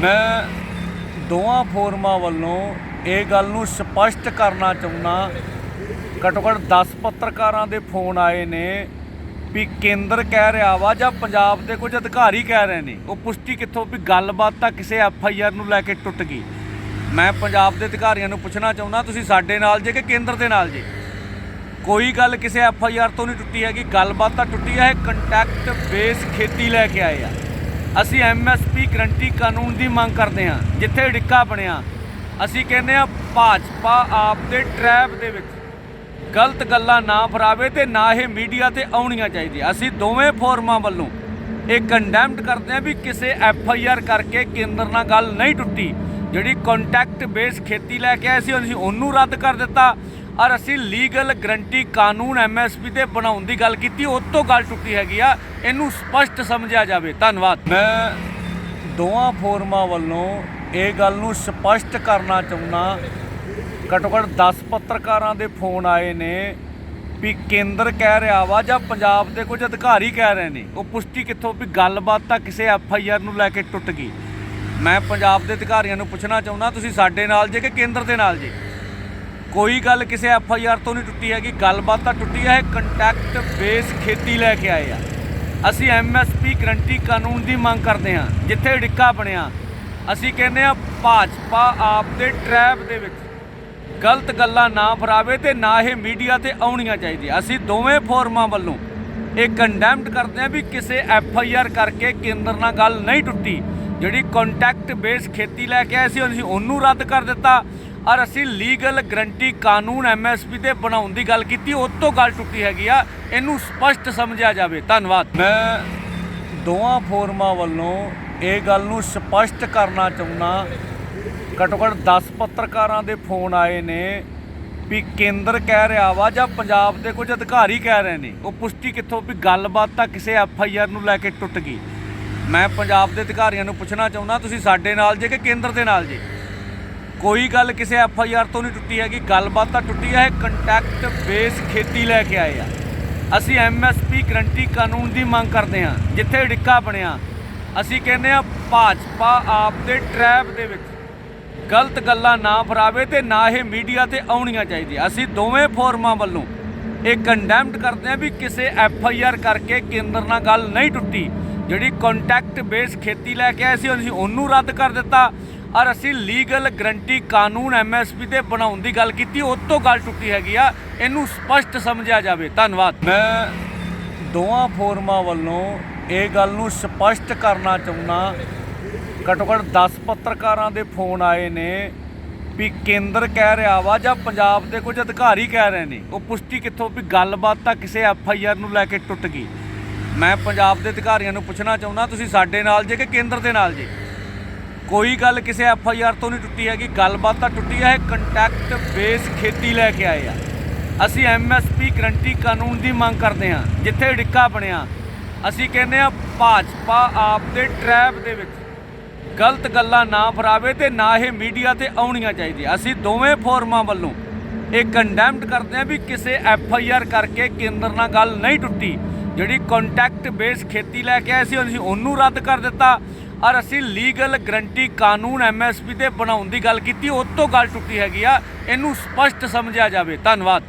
ਮੈਂ ਦੋਵਾਂ ਫੋਰਮਾਂ ਵੱਲੋਂ ਇਹ ਗੱਲ ਨੂੰ ਸਪਸ਼ਟ ਕਰਨਾ ਚਾਹੁੰਦਾ ਘੱਟੋ ਘੱਟ 10 ਪੱਤਰਕਾਰਾਂ ਦੇ ਫੋਨ ਆਏ ਨੇ ਵੀ ਕੇਂਦਰ ਕਹਿ ਰਿਹਾ ਵਾ ਜਾਂ ਪੰਜਾਬ ਦੇ ਕੁਝ ਅਧਿਕਾਰੀ ਕਹਿ ਰਹੇ ਨੇ। ਉਹ ਪੁਸ਼ਟੀ ਕਿੱਥੋਂ? ਵੀ ਗੱਲਬਾਤ ਤਾਂ ਕਿਸੇ ਐਫ ਆਈ ਆਰ ਨੂੰ ਲੈ ਕੇ ਟੁੱਟ ਗਈ। ਮੈਂ ਪੰਜਾਬ ਦੇ ਅਧਿਕਾਰੀਆਂ ਨੂੰ ਪੁੱਛਣਾ ਚਾਹੁੰਦਾ, ਤੁਸੀਂ ਸਾਡੇ ਨਾਲ ਜੇ ਕਿ ਕੇਂਦਰ ਦੇ ਨਾਲ ਜੇ? ਕੋਈ ਗੱਲ ਕਿਸੇ ਐਫ ਆਈ ਆਰ ਤੋਂ ਨਹੀਂ ਟੁੱਟੀ ਹੈਗੀ। ਗੱਲਬਾਤ ਤਾਂ ਟੁੱਟੀ ਹੈ ਕੰਟੈਕਟ ਬੇਸ ਖੇਤੀ ਲੈ ਕੇ ਆਏ ਆ। ਅਸੀਂ ਐਮ ਐਸ ਪੀ ਗਰੰਟੀ ਕਾਨੂੰਨ ਦੀ ਮੰਗ ਕਰਦੇ ਹਾਂ, ਜਿੱਥੇ ਡਿੱਕਾ ਬਣਿਆ। ਅਸੀਂ ਕਹਿੰਦੇ ਆ ਭਾਜਪਾ ਆਪ ਦੇ ਟਰੈਪ ਦੇ ਵਿੱਚ ਗਲਤ ਗੱਲਾਂ ਨਾ ਫਰਾਵੇ ਤੇ ਨਾ ਇਹ ਮੀਡੀਆ ਤੇ ਆਉਣੀਆਂ ਚਾਹੀਦੀਆਂ। ਅਸੀਂ ਦੋਵੇਂ ਫੋਰਮਾਂ ਵੱਲੋਂ ਇਹ ਕੰਡੈਮਡ ਕਰਦੇ ਹਾਂ ਵੀ ਕਿਸੇ ਐਫ ਆਈ ਆਰ ਕਰਕੇ ਕੇਂਦਰ ਨਾਲ ਗੱਲ ਨਹੀਂ ਟੁੱਟੀ। ਜਿਹੜੀ ਕੰਟੈਕਟ ਬੇਸ ਖੇਤੀ ਲੈ ਕੇ ਆਏ ਸੀ, ਅਸੀਂ ਉਹਨੂੰ ਰੱਦ ਕਰ ਦਿੱਤਾ। ਔਰ ਅਸੀਂ ਲੀਗਲ ਗਰੰਟੀ ਕਾਨੂੰਨ ਐਮਐਸਪੀ ਤੇ ਬਣਾਉਣ ਦੀ ਗੱਲ ਕੀਤੀ, ਉਹ ਤੋਂ ਗੱਲ ਟੁੱਟੀ ਹੈਗੀ ਆ, ਇਹਨੂੰ ਸਪਸ਼ਟ ਸਮਝਿਆ ਜਾਵੇ। ਧੰਨਵਾਦ। ਮੈਂ ਦੋਵਾਂ ਫੋਰਮਾਂ ਵੱਲੋਂ ਇਹ ਗੱਲ ਨੂੰ ਸਪਸ਼ਟ ਕਰਨਾ ਚਾਹੁੰਦਾ, ਘੱਟੋ ਘੱਟ 10 ਪੱਤਰਕਾਰਾਂ ਦੇ ਫੋਨ ਆਏ ਨੇ ਵੀ ਕੇਂਦਰ ਕਹਿ ਰਿਹਾ ਵਾ ਜਾਂ ਪੰਜਾਬ ਦੇ ਕੁਝ ਅਧਿਕਾਰੀ ਕਹਿ ਰਹੇ ਨੇ, ਉਹ ਪੁਸ਼ਟੀ ਕਿੱਥੋਂ, ਵੀ ਗੱਲਬਾਤ ਤਾਂ ਕਿਸੇ ਐਫ ਆਈ ਆਰ ਨੂੰ ਲੈ ਕੇ ਟੁੱਟ ਗਈ। ਮੈਂ ਪੰਜਾਬ ਦੇ ਅਧਿਕਾਰੀਆਂ ਨੂੰ ਪੁੱਛਣਾ ਚਾਹੁੰਦਾ, ਤੁਸੀਂ ਸਾਡੇ ਨਾਲ ਜੇ ਕਿ ਕੇਂਦਰ ਦੇ ਨਾਲ ਜੇ? ਕੋਈ ਗੱਲ ਕਿਸੇ ਐਫ ਆਈ ਆਰ ਤੋਂ ਨਹੀਂ ਟੁੱਟੀ ਹੈਗੀ, ਗੱਲਬਾਤ ਤਾਂ ਟੁੱਟੀ ਹੈ ਕੰਟੈਕਟ ਬੇਸ ਖੇਤੀ ਲੈ ਕੇ ਆਏ ਆ। ਅਸੀਂ ਐਮ ਐਸ ਪੀ ਗਰੰਟੀ ਕਾਨੂੰਨ ਦੀ ਮੰਗ ਕਰਦੇ ਹਾਂ, ਜਿੱਥੇ ਡਿੱਕਾ ਬਣਿਆ। ਅਸੀਂ ਕਹਿੰਦੇ ਆ ਭਾਜਪਾ ਆਪ ਦੇ ਟਰੈਪ ਦੇ ਵਿੱਚ ਗਲਤ ਗੱਲਾਂ ਨਾ ਫਰਾਵੇ ਤੇ ਨਾ ਇਹ ਮੀਡੀਆ ਤੇ ਆਉਣੀਆਂ ਚਾਹੀਦੀਆਂ। ਅਸੀਂ ਦੋਵੇਂ ਫੋਰਮਾਂ ਵੱਲੋਂ ਇਹ ਕੰਡੈਮਡ ਕਰਦੇ ਹਾਂ ਵੀ ਕਿਸੇ ਐਫ ਆਈ ਆਰ ਕਰਕੇ ਕੇਂਦਰ ਨਾਲ ਗੱਲ ਨਹੀਂ ਟੁੱਟੀ। ਜਿਹੜੀ ਕੰਟੈਕਟ ਬੇਸ ਖੇਤੀ ਲੈ ਕੇ ਆਏ ਸੀ, ਅਸੀਂ ਉਹਨੂੰ ਰੱਦ ਕਰ ਦਿੱਤਾ। ਔਰ ਅਸੀਂ ਲੀਗਲ ਗਰੰਟੀ ਕਾਨੂੰਨ ਐਮ ਐਸ ਪੀ ਤੇ ਬਣਾਉਣ ਦੀ ਗੱਲ ਕੀਤੀ, ਉਹ ਤੋਂ ਗੱਲ ਟੁੱਟੀ ਹੈਗੀ ਆ, ਇਹਨੂੰ ਸਪਸ਼ਟ ਸਮਝਿਆ ਜਾਵੇ। ਧੰਨਵਾਦ। ਮੈਂ ਦੋਵਾਂ ਫੋਰਮਾਂ ਵੱਲੋਂ ਇਹ ਗੱਲ ਨੂੰ ਸਪਸ਼ਟ ਕਰਨਾ ਚਾਹੁੰਦਾ, ਘੱਟੋ ਘੱਟ 10 ਪੱਤਰਕਾਰਾਂ ਦੇ ਫੋਨ ਆਏ ਨੇ ਵੀ ਕੇਂਦਰ ਕਹਿ ਰਿਹਾ ਵਾ ਜਾਂ ਪੰਜਾਬ ਦੇ ਕੁਝ ਅਧਿਕਾਰੀ ਕਹਿ ਰਹੇ ਨੇ, ਉਹ ਪੁਸ਼ਟੀ ਕਿੱਥੋਂ ਵੀ ਗੱਲਬਾਤ ਤਾਂ ਕਿਸੇ ਐਫ ਆਈ ਆਰ ਨੂੰ ਲੈ ਕੇ ਟੁੱਟ ਗਈ। ਮੈਂ ਪੰਜਾਬ ਦੇ ਅਧਿਕਾਰੀਆਂ ਨੂੰ ਪੁੱਛਣਾ ਚਾਹੁੰਦਾ, ਤੁਸੀਂ ਸਾਡੇ ਨਾਲ ਜੇ ਕਿ ਕੇਂਦਰ ਦੇ ਨਾਲ ਜੇ? ਕੋਈ ਗੱਲ ਕਿਸੇ ਐਫ ਆਈ ਆਰ ਤੋਂ ਨਹੀਂ ਟੁੱਟੀ ਹੈਗੀ, ਗੱਲਬਾਤ ਤਾਂ ਟੁੱਟੀ ਹੈ ਕੰਟੈਕਟ ਬੇਸ ਖੇਤੀ ਲੈ ਕੇ ਆਏ ਆ। ਅਸੀਂ ਐਮ ਐਸ ਪੀ ਗਰੰਟੀ ਕਾਨੂੰਨ ਦੀ ਮੰਗ ਕਰਦੇ ਹਾਂ, ਜਿੱਥੇ ਡਿੱਕਾ ਬਣਿਆ। ਅਸੀਂ ਕਹਿੰਦੇ ਆ ਭਾਜਪਾ ਆਪ ਦੇ ਟਰੈਪ ਦੇ ਵਿੱਚ ਗਲਤ ਗੱਲਾਂ ਨਾ ਫਰਾਵੇ ਤੇ ਨਾ ਇਹ ਮੀਡੀਆ ਤੇ ਆਉਣੀਆਂ ਚਾਹੀਦੀਆਂ। ਅਸੀਂ ਦੋਵੇਂ ਫੋਰਮਾਂ ਵੱਲੋਂ ਇਹ ਕੰਡੈਮਡ ਕਰਦੇ ਹਾਂ ਵੀ ਕਿਸੇ ਐਫ ਆਈ ਆਰ ਕਰਕੇ ਕੇਂਦਰ ਨਾਲ ਗੱਲ ਨਹੀਂ ਟੁੱਟੀ। ਜਿਹੜੀ ਕੰਟੈਕਟ ਬੇਸ ਖੇਤੀ ਲੈ ਕੇ ਆਏ ਸੀ, ਅਸੀਂ ਉਹਨੂੰ ਰੱਦ ਕਰ ਦਿੱਤਾ। ਔਰ ਅਸੀਂ ਲੀਗਲ ਗਰੰਟੀ ਕਾਨੂੰਨ ਐਮ ਐਸ ਪੀ ਤੇ ਬਣਾਉਣ ਦੀ ਗੱਲ ਕੀਤੀ, ਉਹ ਤੋਂ ਗੱਲ ਟੁੱਟੀ ਹੈਗੀ ਆ। ਇਹਨੂੰ ਸਪਸ਼ਟ ਸਮਝਿਆ ਜਾਵੇ। ਧੰਨਵਾਦ। ਮੈਂ ਦੋਵਾਂ ਫੋਰਮਾਂ ਵੱਲੋਂ ਇਹ ਗੱਲ ਨੂੰ ਸਪਸ਼ਟ ਕਰਨਾ ਚਾਹੁੰਦਾ ਘੱਟੋ ਘੱਟ 10 ਪੱਤਰਕਾਰਾਂ ਦੇ ਫੋਨ ਆਏ ਨੇ ਵੀ ਕੇਂਦਰ ਕਹਿ ਰਿਹਾ ਵਾ ਜਾਂ ਪੰਜਾਬ ਦੇ ਕੁਝ ਅਧਿਕਾਰੀ ਕਹਿ ਰਹੇ ਨੇ। ਉਹ ਪੁਸ਼ਟੀ ਕਿੱਥੋਂ ਵੀ ਗੱਲਬਾਤ ਤਾਂ ਕਿਸੇ ਐਫ ਆਈ ਆਰ ਨੂੰ ਲੈ ਕੇ ਟੁੱਟ ਗਈ। ਮੈਂ ਪੰਜਾਬ ਦੇ ਅਧਿਕਾਰੀਆਂ ਨੂੰ ਪੁੱਛਣਾ ਚਾਹੁੰਦਾ, ਤੁਸੀਂ ਸਾਡੇ ਨਾਲ ਜੇ ਕਿ ਕੇਂਦਰ ਦੇ ਨਾਲ ਜੇ? ਕੋਈ ਗੱਲ ਕਿਸੇ ਐਫ ਆਈ ਆਰ ਤੋਂ ਨਹੀਂ ਟੁੱਟੀ ਹੈਗੀ, ਗੱਲਬਾਤ ਤਾਂ ਟੁੱਟੀ ਹੈ ਕੰਟੈਕਟ ਬੇਸ ਖੇਤੀ ਲੈ ਕੇ ਆਏ ਆ। ਅਸੀਂ ਐਮ ਐਸ ਪੀ ਗਰੰਟੀ ਕਾਨੂੰਨ ਦੀ ਮੰਗ ਕਰਦੇ ਹਾਂ, ਜਿੱਥੇ ਡਿੱਕਾ ਬਣਿਆ। ਅਸੀਂ ਕਹਿੰਦੇ ਆ ਭਾਜਪਾ ਆਪ ਦੇ ਟਰੈਪ ਦੇ ਵਿੱਚ ਗਲਤ ਗੱਲਾਂ ਨਾ ਫਰਾਵੇ ਤੇ ਨਾ ਇਹ ਮੀਡੀਆ ਤੇ ਆਉਣੀਆਂ ਚਾਹੀਦੀਆਂ। ਅਸੀਂ ਦੋਵੇਂ ਫੋਰਮਾਂ ਵੱਲੋਂ ਇਹ ਕੰਡੈਮਡ ਕਰਦੇ ਹਾਂ ਵੀ ਕਿਸੇ ਐਫ ਆਈ ਆਰ ਕਰਕੇ ਕੇਂਦਰ ਨਾਲ ਗੱਲ ਨਹੀਂ ਟੁੱਟੀ। ਜਿਹੜੀ ਕੰਟੈਕਟ ਬੇਸ ਖੇਤੀ ਲੈ ਕੇ ਆਏ ਸੀ, ਅਸੀਂ ਉਹਨੂੰ ਰੱਦ ਕਰ ਦਿੱਤਾ। ਔਰ ਅਸੀਂ ਲੀਗਲ ਗਰੰਟੀ ਕਾਨੂੰਨ ਐਮ ਐਸ ਪੀ ਤੇ ਬਣਾਉਣ ਦੀ ਗੱਲ ਕੀਤੀ, ਉਹ ਤੋਂ ਗੱਲ ਟੁੱਟੀ ਹੈਗੀ ਆ। ਇਹਨੂੰ ਸਪਸ਼ਟ ਸਮਝਿਆ ਜਾਵੇ। ਧੰਨਵਾਦ।